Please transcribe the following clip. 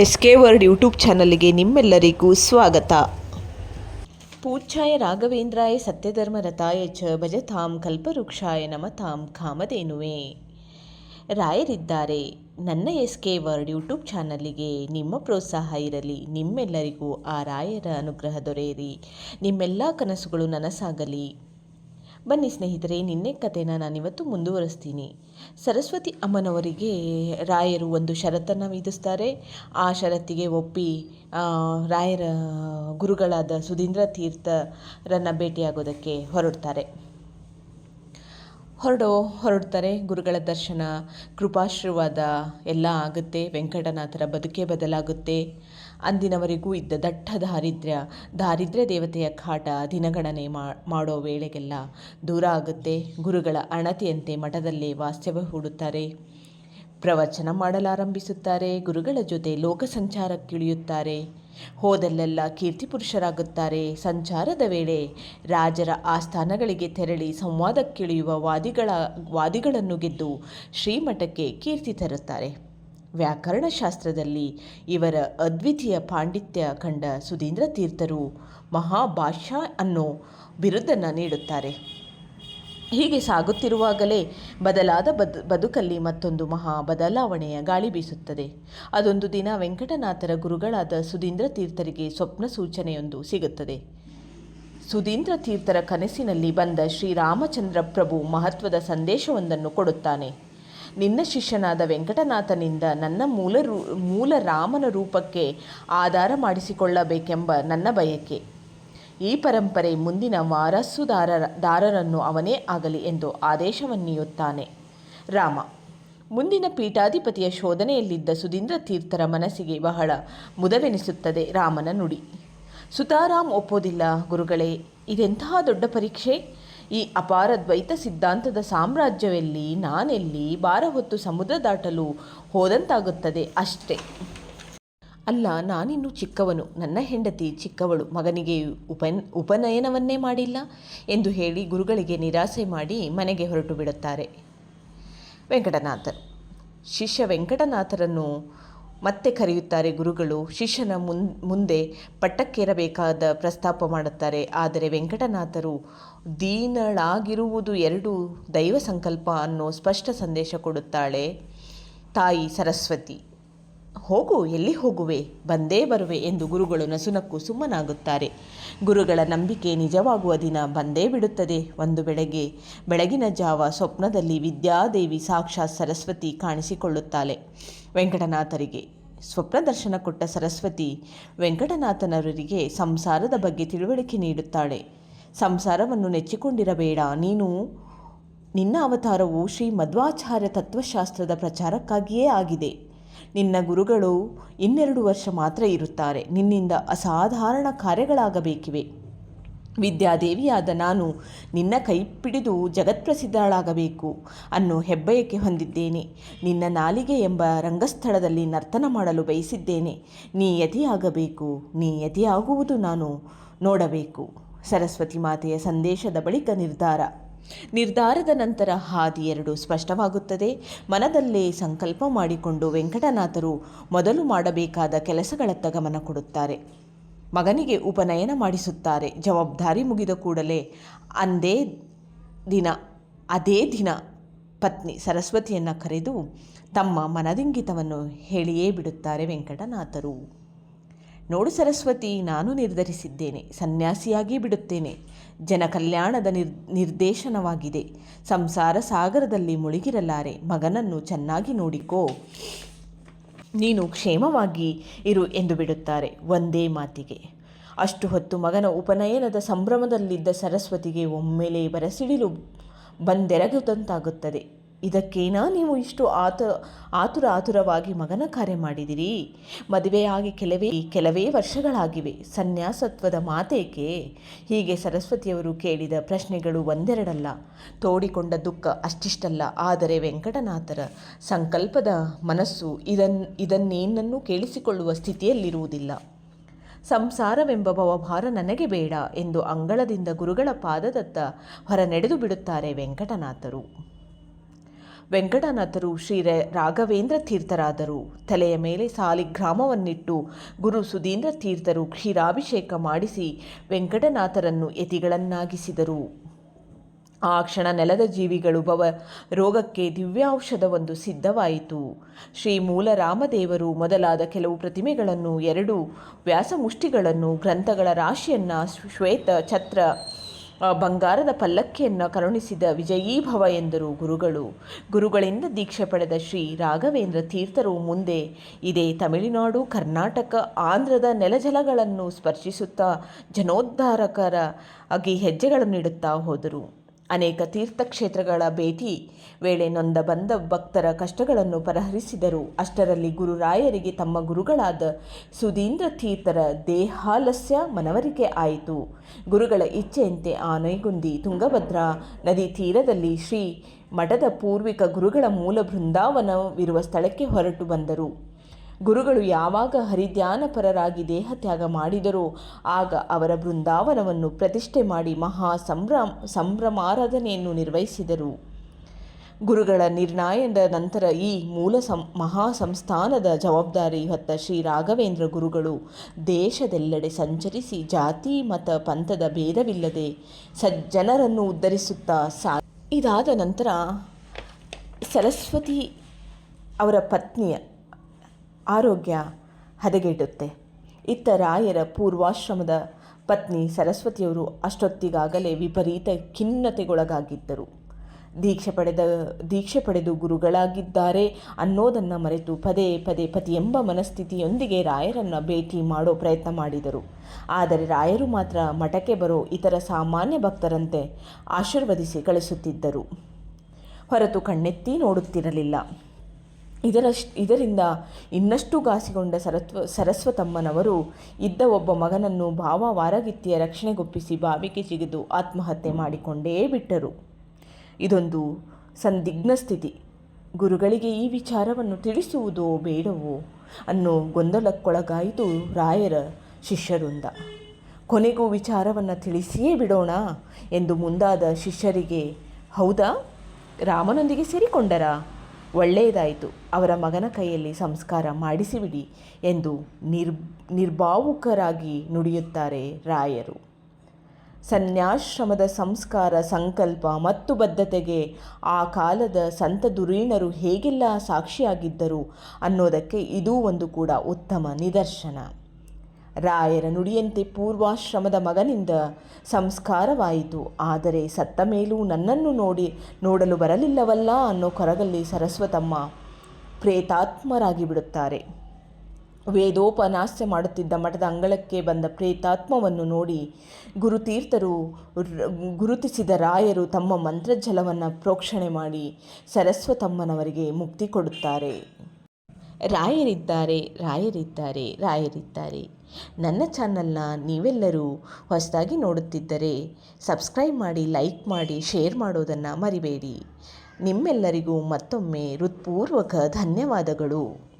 S K word YouTube ಚಾನಲ್ಗೆ ನಿಮ್ಮೆಲ್ಲರಿಗೂ ಸ್ವಾಗತ. ಪೂಜ್ಯಾಯ ರಾಘವೇಂದ್ರಾಯ ಸತ್ಯಧರ್ಮರತಾಯ ಚ ಭಜತಾಂ ಕಲ್ಪವೃಕ್ಷಾಯ ನಮತಾಂ ಕಾಮಧೇನುವೆ. ರಾಯರಿದ್ದಾರೆ. ನನ್ನ ಎಸ್ ಕೆ ವರ್ಡ್ ಯೂಟ್ಯೂಬ್ ಚಾನಲ್ಲಿಗೆ ನಿಮ್ಮ ಪ್ರೋತ್ಸಾಹ ಇರಲಿ. ನಿಮ್ಮೆಲ್ಲರಿಗೂ ಆ ರಾಯರ ಅನುಗ್ರಹ ದೊರೆಯಿರಿ. ನಿಮ್ಮೆಲ್ಲ ಕನಸುಗಳು ನನಸಾಗಲಿ. ಬನ್ನಿ ಸ್ನೇಹಿತರೆ, ನಿನ್ನೆ ಕಥೆನ ನಾನಿವತ್ತು ಮುಂದುವರಿಸ್ತೀನಿ. ಸರಸ್ವತಿ ಅಮ್ಮನವರಿಗೆ ರಾಯರು ಒಂದು ಷರತ್ತನ್ನು ವಿಧಿಸ್ತಾರೆ. ಆ ಷರತ್ತಿಗೆ ಒಪ್ಪಿ ರಾಯರ ಗುರುಗಳಾದ ಸುಧೀಂದ್ರ ತೀರ್ಥರನ್ನು ಭೇಟಿಯಾಗೋದಕ್ಕೆ ಹೊರಡ್ತಾರೆ. ಹೊರಡೋ, ಹೊರಡ್ತಾರೆ. ಗುರುಗಳ ದರ್ಶನ, ಕೃಪಾಶೀರ್ವಾದ ಎಲ್ಲ ಆಗುತ್ತೆ. ವೆಂಕಟನಾಥರ ಬದುಕೇ ಬದಲಾಗುತ್ತೆ. ಅಂದಿನವರೆಗೂ ಇದ್ದ ದಟ್ಟ ದಾರಿದ್ರ್ಯ ದಾರಿದ್ರ್ಯ ದೇವತೆಯ ಕಾಟ ದಿನಗಣನೆ ಮಾಡೋ ವೇಳೆಗೆಲ್ಲ ದೂರ ಆಗುತ್ತೆ. ಗುರುಗಳ ಅಣತಿಯಂತೆ ಮಠದಲ್ಲೇ ವಾಸ್ತವ್ಯ ಹೂಡುತ್ತಾರೆ. ಪ್ರವಚನ ಮಾಡಲಾರಂಭಿಸುತ್ತಾರೆ. ಗುರುಗಳ ಜೊತೆ ಲೋಕ ಸಂಚಾರಕ್ಕಿಳಿಯುತ್ತಾರೆ. ಹೋದಲ್ಲೆಲ್ಲ ಕೀರ್ತಿ ಪುರುಷರಾಗುತ್ತಾರೆ. ಸಂಚಾರದ ವೇಳೆ ರಾಜರ ಆಸ್ಥಾನಗಳಿಗೆ ತೆರಳಿ ಸಂವಾದಕ್ಕಿಳಿಯುವ ವಾದಿಗಳ, ವಾದಿಗಳನ್ನು ಗೆದ್ದು ಶ್ರೀಮಠಕ್ಕೆ ಕೀರ್ತಿ ತರುತ್ತಾರೆ. ವ್ಯಾಕರಣಶಾಸ್ತ್ರದಲ್ಲಿ ಇವರ ಅದ್ವಿತೀಯ ಪಾಂಡಿತ್ಯ ಕಂಡ ಸುಧೀಂದ್ರ ತೀರ್ಥರು ಮಹಾಭಾಷಾ ಅನ್ನೋ ಬಿರುದನ್ನು ನೀಡುತ್ತಾರೆ. ಹೀಗೆ ಸಾಗುತ್ತಿರುವಾಗಲೇ ಬದಲಾದ ಬದು, ಬದುಕಲ್ಲಿ ಮತ್ತೊಂದು ಮಹಾ ಬದಲಾವಣೆಯ ಗಾಳಿ ಬೀಸುತ್ತದೆ. ಅದೊಂದು ದಿನ ವೆಂಕಟನಾಥರ ಗುರುಗಳಾದ ಸುಧೀಂದ್ರ ತೀರ್ಥರಿಗೆ ಸ್ವಪ್ನ ಸೂಚನೆಯೊಂದು ಸಿಗುತ್ತದೆ. ಸುಧೀಂದ್ರ ತೀರ್ಥರ ಕನಸಿನಲ್ಲಿ ಬಂದ ಶ್ರೀರಾಮಚಂದ್ರ ಪ್ರಭು ಮಹತ್ವದ ಸಂದೇಶವೊಂದನ್ನು ಕೊಡುತ್ತಾನೆ. ನಿನ್ನ ಶಿಷ್ಯನಾದ ವೆಂಕಟನಾಥನಿಂದ ನನ್ನ ಮೂಲ ರೂ, ಮೂಲ ರಾಮನ ರೂಪಕ್ಕೆ ಆಧಾರ ಮಾಡಿಸಿಕೊಳ್ಳಬೇಕೆಂಬ ನನ್ನ ಬಯಕೆ. ಈ ಪರಂಪರೆ ಮುಂದಿನ ವಾರಸುದಾರರ, ದಾರರನ್ನು ಅವನೇ ಆಗಲಿ ಎಂದು ಆದೇಶವನ್ನೀಯುತ್ತಾನೆ. ರಾಮ. ಮುಂದಿನ ಪೀಠಾಧಿಪತಿಯ ಶೋಧನೆಯಲ್ಲಿದ್ದ ಸುಧೀಂದ್ರ ತೀರ್ಥರ ಮನಸ್ಸಿಗೆ ಬಹಳ ಮುದವೆನಿಸುತ್ತದೆ ರಾಮನ ನುಡಿ. ಸುತಾರಾಮ್ ಒಪ್ಪೋದಿಲ್ಲ, ಗುರುಗಳೇ, ಇದೆಂತಹ ದೊಡ್ಡ ಪರೀಕ್ಷೆ? ಈ ಅಪಾರ ದ್ವೈತ ಸಿದ್ಧಾಂತದ ಸಾಮ್ರಾಜ್ಯವೆಲ್ಲಿ, ನಾನೆಲ್ಲಿ ಬಾರ ಹೊತ್ತು ಸಮುದ್ರ ದಾಟಲು ಹೋದಂತಾಗುತ್ತದೆ ಅಷ್ಟೇ. ಅಲ್ಲ, ನಾನಿನ್ನು ಚಿಕ್ಕವನು, ನನ್ನ ಹೆಂಡತಿ ಚಿಕ್ಕವಳು, ಮಗನಿಗೆ ಉಪನ್, ಉಪನಯನವನ್ನೇ ಮಾಡಿಲ್ಲ ಎಂದು ಹೇಳಿ ಗುರುಗಳಿಗೆ ನಿರಾಸೆ ಮಾಡಿ ಮನೆಗೆ ಹೊರಟು ಬಿಡುತ್ತಾರೆ. ವೆಂಕಟನಾಥರು. ಶಿಷ್ಯ ವೆಂಕಟನಾಥರನ್ನು ಮತ್ತೆ ಕರೆಯುತ್ತಾರೆ ಗುರುಗಳು, ಶಿಷ್ಯನ ಮುಂದೆ ಪಟ್ಟಕ್ಕೇರಬೇಕಾದ ಪ್ರಸ್ತಾಪ ಮಾಡುತ್ತಾರೆ. ಆದರೆ ವೆಂಕಟನಾಥರು ದೀನಳಾಗಿರುವುದು ಎರಡು ದೈವ ಸಂಕಲ್ಪ ಅನ್ನೋ ಸ್ಪಷ್ಟ ಸಂದೇಶ ಕೊಡುತ್ತಾಳೆ ತಾಯಿ ಸರಸ್ವತಿ. ಹೋಗು, ಎಲ್ಲಿ ಹೋಗುವೆ? ಬಂದೇ ಬರುವೆ ಎಂದು ಗುರುಗಳು ನಸುನಕ್ಕೂ ಸುಮ್ಮನಾಗುತ್ತಾರೆ. ಗುರುಗಳ ನಂಬಿಕೆ ನಿಜವಾಗುವ ದಿನ ಬಂದೇ ಬಿಡುತ್ತದೆ. ಒಂದು ಬೆಳಗ್ಗೆ, ಬೆಳಗಿನ ಜಾವ ಸ್ವಪ್ನದಲ್ಲಿ ವಿದ್ಯಾದೇವಿ ಸಾಕ್ಷಾತ್ ಸರಸ್ವತಿ ಕಾಣಿಸಿಕೊಳ್ಳುತ್ತಾಳೆ. ವೆಂಕಟನಾಥರಿಗೆ, ಸ್ವಪ್ನ ದರ್ಶನ ಕೊಟ್ಟ ಸರಸ್ವತಿ ವೆಂಕಟನಾಥನವರಿಗೆ ಸಂಸಾರದ ಬಗ್ಗೆ ತಿಳುವಳಿಕೆ ನೀಡುತ್ತಾಳೆ. ಸಂಸಾರವನ್ನು ನೆಚ್ಚಿಕೊಂಡಿರಬೇಡ. ನೀನು ನಿನ್ನ ಅವತಾರವು ಶ್ರೀ ಮಧ್ವಾಚಾರ್ಯ ತತ್ವಶಾಸ್ತ್ರದ ಪ್ರಚಾರಕ್ಕಾಗಿಯೇ ಆಗಿದೆ. ನಿನ್ನ ಗುರುಗಳು ಇನ್ನೆರಡು ವರ್ಷ ಮಾತ್ರ ಇರುತ್ತಾರೆ. ನಿನ್ನಿಂದ ಅಸಾಧಾರಣ ಕಾರ್ಯಗಳಾಗಬೇಕಿವೆ. ವಿದ್ಯಾದೇವಿಯಾದ ನಾನು ನಿನ್ನ ಕೈ ಪಿಡಿದು ಜಗತ್ಪ್ರಸಿದ್ಧಳಾಗಬೇಕು ಅನ್ನೋ ಹೆಬ್ಬಯಕ್ಕೆ ಹೊಂದಿದ್ದೇನೆ. ನಿನ್ನ ನಾಲಿಗೆ ಎಂಬ ರಂಗಸ್ಥಳದಲ್ಲಿ ನರ್ತನ ಮಾಡಲು ಬಯಸಿದ್ದೇನೆ. ನೀ ಯತಿಯಾಗಬೇಕು ನೀ ಯತಿಯಾಗುವುದು ನಾನು ನೋಡಬೇಕು. ಸರಸ್ವತಿ ಮಾತೆಯ ಸಂದೇಶದ ಬಳಿಕ ನಿರ್ಧಾರ. ನಿರ್ಧಾರದ ನಂತರ ಹಾದಿ ಎರಡು ಸ್ಪಷ್ಟವಾಗುತ್ತದೆ. ಮನದಲ್ಲೇ ಸಂಕಲ್ಪ ಮಾಡಿಕೊಂಡು ವೆಂಕಟನಾಥರು ಮೊದಲು ಮಾಡಬೇಕಾದ ಕೆಲಸಗಳತ್ತ ಗಮನ ಕೊಡುತ್ತಾರೆ. ಮಗನಿಗೆ ಉಪನಯನ ಮಾಡಿಸುತ್ತಾರೆ. ಜವಾಬ್ದಾರಿ ಮುಗಿದ ಕೂಡಲೇ ಅಂದೇ ದಿನ, ಅದೇ ದಿನ ಪತ್ನಿ ಸರಸ್ವತಿಯನ್ನು ಕರೆದು ತಮ್ಮ ಮನದಿಂಗಿತವನ್ನು ಹೇಳಿಯೇ ಬಿಡುತ್ತಾರೆ ವೆಂಕಟನಾಥರು. ನೋಡು ಸರಸ್ವತಿ, ನಾನು ನಿರ್ಧರಿಸಿದ್ದೇನೆ, ಸನ್ಯಾಸಿಯಾಗಿ ಬಿಡುತ್ತೇನೆ. ಜನ ಕಲ್ಯಾಣದ ನಿರ್, ನಿರ್ದೇಶನವಾಗಿದೆ. ಸಂಸಾರ ಸಾಗರದಲ್ಲಿ ಮುಳುಗಿರಲಾರೆ, ಮಗನನ್ನು ಚೆನ್ನಾಗಿ ನೋಡಿಕೋ. ನೀನು ಕ್ಷೇಮವಾಗಿ ಇರು ಎಂದು ಬಿಡುತ್ತಾರೆ ಒಂದೇ ಮಾತಿಗೆ. ಅಷ್ಟು ಹೊತ್ತು ಮಗನ ಉಪನಯನದ ಸಂಭ್ರಮದಲ್ಲಿದ್ದ ಸರಸ್ವತಿಗೆ ಒಮ್ಮೆಲೆ ಬರಸಿಡಿಲು ಬಂದೆರಗುದಂತಾಗುತ್ತದೆ. ಇದಕ್ಕೇನಾ ನೀವು ಇಷ್ಟು ಆತ ಆತುರ ಆತುರವಾಗಿ ಮಗನ ಕಾರ್ಯ ಮಾಡಿದಿರಿ? ಮದುವೆಯಾಗಿ ಕೆಲವೇ ಕೆಲವೇ ವರ್ಷಗಳಾಗಿವೆ. ಸನ್ಯಾಸತ್ವದ ಮಾತೇಕೆ? ಹೀಗೆ ಸರಸ್ವತಿಯವರು ಕೇಳಿದ ಪ್ರಶ್ನೆಗಳು ಒಂದೆರಡಲ್ಲ. ತೋಡಿಕೊಂಡ ದುಃಖ ಅಷ್ಟಿಷ್ಟಲ್ಲ. ಆದರೆ ವೆಂಕಟನಾಥರ ಸಂಕಲ್ಪದ ಮನಸ್ಸು ಇದನ್, ಇದನ್ನೇನನ್ನೂ ಕೇಳಿಸಿಕೊಳ್ಳುವ ಸ್ಥಿತಿಯಲ್ಲಿರುವುದಿಲ್ಲ. ಸಂಸಾರವೆಂಬ ಭವಭಾರ ನನಗೆ ಬೇಡ ಎಂದು ಅಂಗಳದಿಂದ ಗುರುಗಳ ಪಾದದತ್ತ ಹೊರ ನಡೆದು ಬಿಡುತ್ತಾರೆ ವೆಂಕಟನಾಥರು. ವೆಂಕಟನಾಥರು ಶ್ರೀ ರಾಘವೇಂದ್ರ ತೀರ್ಥರಾದರು. ತಲೆಯ ಮೇಲೆ ಸಾಲಿಗ್ರಾಮವನ್ನಿಟ್ಟು ಗುರು ಸುಧೀಂದ್ರ ತೀರ್ಥರು ಕ್ಷೀರಾಭಿಷೇಕ ಮಾಡಿಸಿ ವೆಂಕಟನಾಥರನ್ನು ಯತಿಗಳನ್ನಾಗಿಸಿದರು. ಆ ಕ್ಷಣ ನೆಲದ ಜೀವಿಗಳು ಭವ ರೋಗಕ್ಕೆ ದಿವ್ಯೌಷಧವೊಂದು ಸಿದ್ಧವಾಯಿತು. ಶ್ರೀ ಮೂಲರಾಮದೇವರು ಮೊದಲಾದ ಕೆಲವು ಪ್ರತಿಮೆಗಳನ್ನು, ಎರಡು ವ್ಯಾಸಮುಷ್ಟಿಗಳನ್ನು ಗ್ರಂಥಗಳ ರಾಶಿಯನ್ನು ಶ್ವೇತ, ಛತ್ರ ಬಂಗಾರದ ಪಲ್ಲಕ್ಕಿಯನ್ನು ಕರುಣಿಸಿದ ವಿಜಯೀಭವ ಎಂದರು ಗುರುಗಳು. ಗುರುಗಳಿಂದ ದೀಕ್ಷೆ ಪಡೆದ ಶ್ರೀ ರಾಘವೇಂದ್ರ ತೀರ್ಥರು ಮುಂದೆ ಇದೇ ತಮಿಳುನಾಡು, ಕರ್ನಾಟಕ, ಆಂಧ್ರದ ನೆಲಜಲಗಳನ್ನು ಸ್ಪರ್ಶಿಸುತ್ತಾ ಜನೋದ್ಧಾರಕರ ಆಗಿ ಹೆಜ್ಜೆಗಳನ್ನಿಡುತ್ತಾ ಹೋದರು. ಅನೇಕ ತೀರ್ಥಕ್ಷೇತ್ರಗಳ ಭೇಟಿ ವೇಳೆ ನೊಂದ ಬಂದ ಭಕ್ತರ ಕಷ್ಟಗಳನ್ನು ಪರಿಹರಿಸಿದರು. ಅಷ್ಟರಲ್ಲಿ ಗುರುರಾಯರಿಗೆ ತಮ್ಮ ಗುರುಗಳಾದ ಸುಧೀಂದ್ರ ತೀರ್ಥರ ದೇಹಾಲಸ್ಯ ಮನವರಿಕೆ ಆಯಿತು. ಗುರುಗಳ ಇಚ್ಛೆಯಂತೆ ಆನೆಗುಂದಿ, ತುಂಗಭದ್ರಾ ನದಿ ತೀರದಲ್ಲಿ ಶ್ರೀ ಮಠದ ಪೂರ್ವಿಕ ಗುರುಗಳ ಮೂಲ ಬೃಂದಾವನವಿರುವ ಸ್ಥಳಕ್ಕೆ ಹೊರಟು ಬಂದರು. ಗುರುಗಳು ಯಾವಾಗ ಹರಿಧ್ಯಾನಪರರಾಗಿ ದೇಹತ್ಯಾಗ ಮಾಡಿದರೋ ಆಗ ಅವರ ಬೃಂದಾವನವನ್ನು ಪ್ರತಿಷ್ಠೆ ಮಾಡಿ ಮಹಾ ಸಂಭ್ರಮ ಸಂಭ್ರಮಾರಾಧನೆಯನ್ನು ನಿರ್ವಹಿಸಿದರು. ಗುರುಗಳ ನಿರ್ಣಯದ ನಂತರ ಈ ಮೂಲ ಸಂ ಮಹಾ ಸಂಸ್ಥಾನದ ಜವಾಬ್ದಾರಿ ಹೊತ್ತ ಶ್ರೀ ರಾಘವೇಂದ್ರ ಗುರುಗಳು ದೇಶದೆಲ್ಲೆಡೆ ಸಂಚರಿಸಿ ಜಾತಿ, ಮತ, ಪಂಥದ ಭೇದವಿಲ್ಲದೆ ಸಜ್ಜನರನ್ನು ಉದ್ಧರಿಸುತ್ತಾ ಸಾ ಇದಾದ ನಂತರ ಸರಸ್ವತಿ ಅವರ ಪತ್ನಿಯ ಆರೋಗ್ಯ ಹದಗೆಡುತ್ತೆ. ಇತ್ತ ರಾಯರ ಪೂರ್ವಾಶ್ರಮದ ಪತ್ನಿ ಸರಸ್ವತಿಯವರು ಅಷ್ಟೊತ್ತಿಗಾಗಲೇ ವಿಪರೀತ ಖಿನ್ನತೆಗೊಳಗಾಗಿದ್ದರು. ದೀಕ್ಷೆ ಪಡೆದ, ದೀಕ್ಷೆ ಪಡೆದು ಗುರುಗಳಾಗಿದ್ದಾರೆ ಅನ್ನೋದನ್ನು ಮರೆತು ಪದೇ ಪದೇ ಪತಿ ಎಂಬ ಮನಸ್ಥಿತಿಯೊಂದಿಗೆ ರಾಯರನ್ನು ಭೇಟಿ ಮಾಡೋ ಪ್ರಯತ್ನ ಮಾಡಿದರು. ಆದರೆ ರಾಯರು ಮಾತ್ರ ಮಠಕ್ಕೆ ಬರೋ ಇತರ ಸಾಮಾನ್ಯ ಭಕ್ತರಂತೆ ಆಶೀರ್ವದಿಸಿ ಕಳಿಸುತ್ತಿದ್ದರು. ಹೊರತು ಕಣ್ಣೆತ್ತಿ ನೋಡುತ್ತಿರಲಿಲ್ಲ. ಇದರಶ್ ಇದರಿಂದ ಇನ್ನಷ್ಟು ಘಾಸಿಗೊಂಡ ಸರತ್ವ, ಸರಸ್ವತಮ್ಮನವರು ಇದ್ದ ಒಬ್ಬ ಮಗನನ್ನು ಭಾವ ವಾರಗಿತ್ತಿಯ ರಕ್ಷಣೆಗೊಪ್ಪಿಸಿ ಬಾವಿಗೆ ಜಿಗಿದು ಆತ್ಮಹತ್ಯೆ ಮಾಡಿಕೊಂಡೇ ಬಿಟ್ಟರು. ಇದೊಂದು ಸಂದಿಗ್ನ ಸ್ಥಿತಿ. ಗುರುಗಳಿಗೆ ಈ ವಿಚಾರವನ್ನು ತಿಳಿಸುವುದೋ ಬೇಡವೋ ಅನ್ನೋ ಗೊಂದಲಕ್ಕೊಳಗಾಯಿತು ರಾಯರ ಶಿಷ್ಯರುಂದ. ಕೊನೆಗೂ ವಿಚಾರವನ್ನು ತಿಳಿಸಿಯೇ ಬಿಡೋಣ ಎಂದು ಮುಂದಾದ ಶಿಷ್ಯರಿಗೆ, ಹೌದಾ? ರಾಮನೊಂದಿಗೆ ಸೇರಿಕೊಂಡರಾ? ಒಳ್ಳೆಯದಾಯಿತು. ಅವರ ಮಗನ ಕೈಯಲ್ಲಿ ಸಂಸ್ಕಾರ ಮಾಡಿಸಿಬಿಡಿ ಎಂದು ನಿರ್ ನಿರ್ಭಾವುಕರಾಗಿ ನುಡಿಯುತ್ತಾರೆ ರಾಯರು. ಸನ್ಯಾಶ್ರಮದ ಸಂಸ್ಕಾರ, ಸಂಕಲ್ಪ ಮತ್ತು ಬದ್ಧತೆಗೆ ಆ ಕಾಲದ ಸಂತ ದುರೀಣರು ಹೇಗೆಲ್ಲ ಸಾಕ್ಷಿಯಾಗಿದ್ದರು ಅನ್ನೋದಕ್ಕೆ ಇದೂ ಒಂದು ಕೂಡ ಉತ್ತಮ ನಿದರ್ಶನ. ರಾಯರ ನುಡಿಯಂತೆ ಪೂರ್ವಾಶ್ರಮದ ಮಗನಿಂದ ಸಂಸ್ಕಾರವಾಯಿತು. ಆದರೆ ಸತ್ತ ಮೇಲೂ ನನ್ನನ್ನು ನೋಡಿ ನೋಡಲು ಬರಲಿಲ್ಲವಲ್ಲ ಅನ್ನೋ ಕೊರಗಲ್ಲಿ ಸರಸ್ವತಮ್ಮ ಪ್ರೇತಾತ್ಮರಾಗಿ ಬಿಡುತ್ತಾರೆ ವೇದೋಪನಾಸ್ಯ ಮಾಡುತ್ತಿದ್ದ ಮಠದ ಅಂಗಳಕ್ಕೆ ಬಂದ ಪ್ರೇತಾತ್ಮವನ್ನು ನೋಡಿ ಗುರುತೀರ್ಥರು ಗುರುತಿಸಿದ ರಾಯರು ತಮ್ಮ ಮಂತ್ರಜಲವನ್ನು ಪ್ರೋಕ್ಷಣೆ ಮಾಡಿ ಸರಸ್ವತಮ್ಮನವರಿಗೆ ಮುಕ್ತಿ ಕೊಡುತ್ತಾರೆ. ರಾಯರಿದ್ದಾರೆ ರಾಯರಿದ್ದಾರೆ ರಾಯರಿದ್ದಾರೆ. ನನ್ನ ಚಾನಲ್ನ ನೀವೆಲ್ಲರೂ ಹೊಸದಾಗಿ ನೋಡುತ್ತಿದ್ದರೆ ಸಬ್ಸ್ಕ್ರೈಬ್ ಮಾಡಿ, ಲೈಕ್ ಮಾಡಿ, ಶೇರ್ ಮಾಡೋದನ್ನು ಮರಿಬೇಡಿ. ನಿಮ್ಮೆಲ್ಲರಿಗೂ ಮತ್ತೊಮ್ಮೆ ಹೃತ್ಪೂರ್ವಕ ಧನ್ಯವಾದಗಳು.